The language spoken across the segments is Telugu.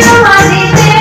you, honey,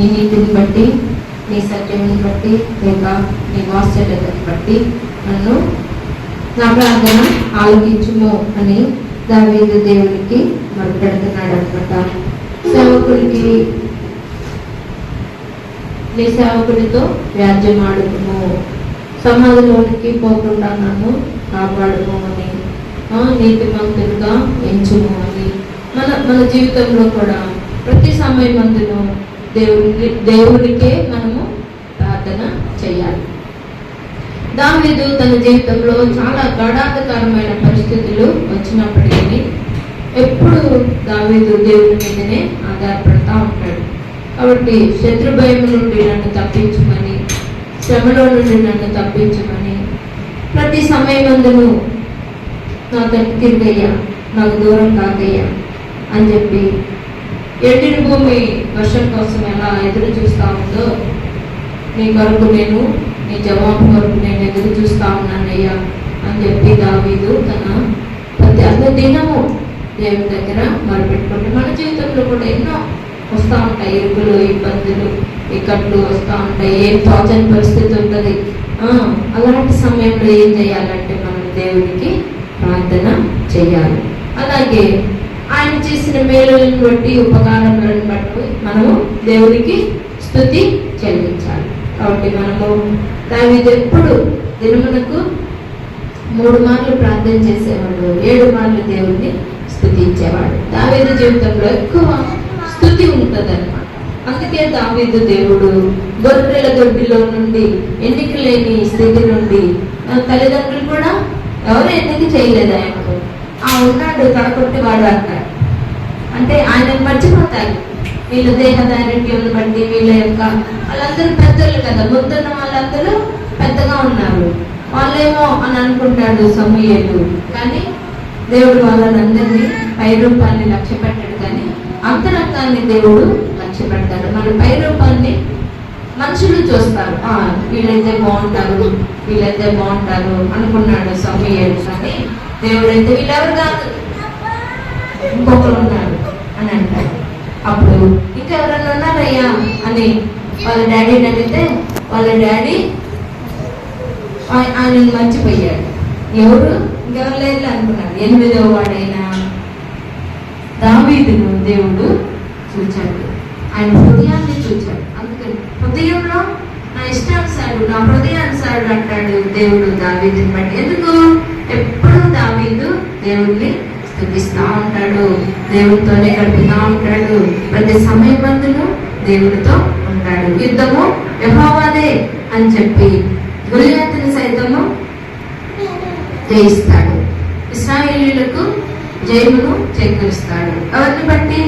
నీ నీతిని బట్టి నీ సత్యముని బట్టి లేక నీ వాత్సల్యతని బట్టి నన్ను నా ప్రార్థన ఆలోచించుము అని దావీదు దేవునికి మొరపెడుతున్నాడు అనమాట సేవకుడికి నీ సేవకుడితో వ్యాజ్యం ఆడుకుము సమాధిలోనికి పోకుండా నన్ను కాపాడుము అని ఆ, నీతిమంతులుగా ఎంచుము అని మన మన జీవితంలో కూడా ప్రతి సమయం అందులో దేవుడి దేవుడికే మనము ప్రార్థన చేయాలి. దావీదు తన జీవితంలో చాలా గడాధకరమైన పరిస్థితులు వచ్చినప్పటికీ ఎప్పుడు దావీదు దేవుని మీదనే ఆధారపడతా ఉంటాడు. కాబట్టి శత్రు భయం నుండి నన్ను తప్పించమని శ్రమలో నుండి నన్ను తప్పించమని ప్రతి సమయమందును నా తట్టు తిరిగయ్యా నాకు దూరం కాకయ్యా అని చెప్పి ఎండిన భూమి వర్షం కోసం ఎలా ఎదురు చూస్తా ఉందో నీ కొరకు నేను నీ జవాబు కొరకు నేను ఎదురు చూస్తా ఉన్నానయ్యా అని చెప్పి దావీదు తన ప్రతి అన్న దినము దేవుని దగ్గర మొరపెట్టుకుంటే మన జీవితంలో కూడా ఎన్నో వస్తూ ఉంటాయి. ఇరుకులు ఇబ్బందులు ఇక్కట్లు వస్తూ ఉంటాయి. ఏం తోచని పరిస్థితి ఉంటుంది అలాంటి సమయంలో ఏం చేయాలంటే మనం దేవునికి ప్రార్థన చేయాలి. అలాగే ఆయన చేసిన మేలులను బట్టి ఉపకారములను బట్టి మనము దేవునికి స్థుతి చెల్లించాలి. కాబట్టి మనము దావీదు ఎప్పుడు దినమునకు మూడు మార్లు ప్రార్థన చేసేవాడు ఏడు మార్లు దేవుణ్ణి స్థుతించేవాడు దావీదు జీవితంలో ఎక్కువ స్థుతి ఉంటుంది అందుకే దావీదు దేవుడు గొర్రెల దొడ్డిలో నుండి ఎన్నిక లేని స్థితి నుండి తల్లిదండ్రులు కూడా ఎవరు ఎన్నిక చేయలేదు ఆయనకు ఆ ఉన్నాడు కడకొట్టేవాడు అక్కడ. అంటే ఆయన మర్చిపోతారు. వీళ్ళు దేహ బట్టి వీళ్ళ యొక్క వాళ్ళందరూ పెద్దలు కదా. ముందున్న వాళ్ళందరూ పెద్దగా ఉన్నారు. వాళ్ళేమో అని అనుకుంటాడు సమూహలు కానీ దేవుడు వాళ్ళనందరినీ పై రూపాన్ని లక్ష్య పెట్టాడు కానీ అంతరంగాన్ని దేవుడు లక్ష్య పెడతాడు మన పై రూపాన్ని మనుషులు చూస్తారు. వీళ్ళైతే బాగుంటారు వీళ్ళైతే బాగుంటారు అనుకున్నాడు సమూహలు కానీ దేవుడైతే వీళ్ళెవరు కాదు? ఇంకొకరు ఉన్నారు. అని అంటారు. అప్పుడు ఇంకెవరన్నా ఉన్నారయ్యా అని వాళ్ళ డాడీని అడిగితే వాళ్ళ డాడీ ఆయన మర్చిపోయాడు. ఎవరు? ఇంకెవరు లేదు అనుకున్నాడు ఎనిమిదవ వాడైనా దావీదును దేవుడు చూచాడు. ఆయన హృదయాన్ని చూచాడు. అందుకని హృదయంలో నా ఇష్టానుసారుడు నా హృదయానుసారుడు అంటాడు దేవుడు దావీదుని బట్టి. ఎందుకు? ఎప్పుడు దావీదు దేవుణ్ణి స్థుతిస్తా ఉంటాడు. దేవుడితోనే గడుపుతా ఉంటాడు. ప్రతి సమయమందును దేవుడితో ఉంటాడు. యుద్ధము యహోవాదే అని చెప్పి గురియాతిని సైతము జయిస్తాడు. ఇస్రాయేలీలకు జయమును చేకూరుస్తాడు. ఎవరిని బట్టి?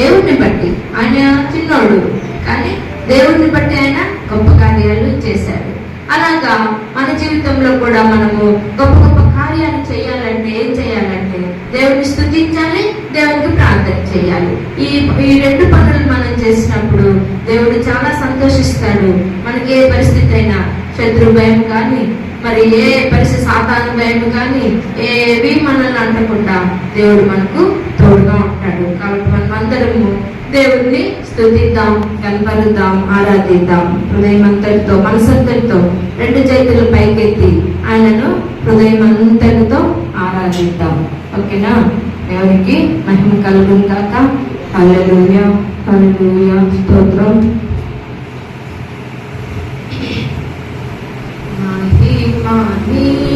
దేవుణ్ణి బట్టి. ఆయన చిన్నోడు. కానీ దేవుణ్ణి బట్టి ఆయన గొప్ప కార్యాలు చేశాడు. అలాగా మన జీవితంలో కూడా మనము గొప్ప గొప్ప కార్యాలు చేయాలంటే ఏం చేయాలంటే దేవుని స్థుతించాలి దేవునికి ప్రార్థన చేయాలి. ఈ ఈ రెండు పనులు మనం చేసినప్పుడు దేవుడు చాలా సంతోషిస్తాడు. మనకి ఏ పరిస్థితి అయినా శత్రు భయం కానీ మరి ఏ పరిస్థితి సాధారణ భయం కానీ ఏవి మనల్ని అంటకుండా దేవుడు మనకు తోడుగా ఉంటాడు. కాబట్టి మనం అందరము దేవుడిని స్థుతిద్దాం కనపరుద్దాం ఆరాధిద్దాం. హృదయం అంతటితో మనసంతటితో రెండు చేతులు పైకెత్తి ఆయనను హృదయం అంతటితో ఆరాధిద్దాం. ఓకేనా? దేవునికి మహిమ కలుగును కాక హల్లెలూయా హల్లెలూయా స్తోత్రం. మహిమ నీకే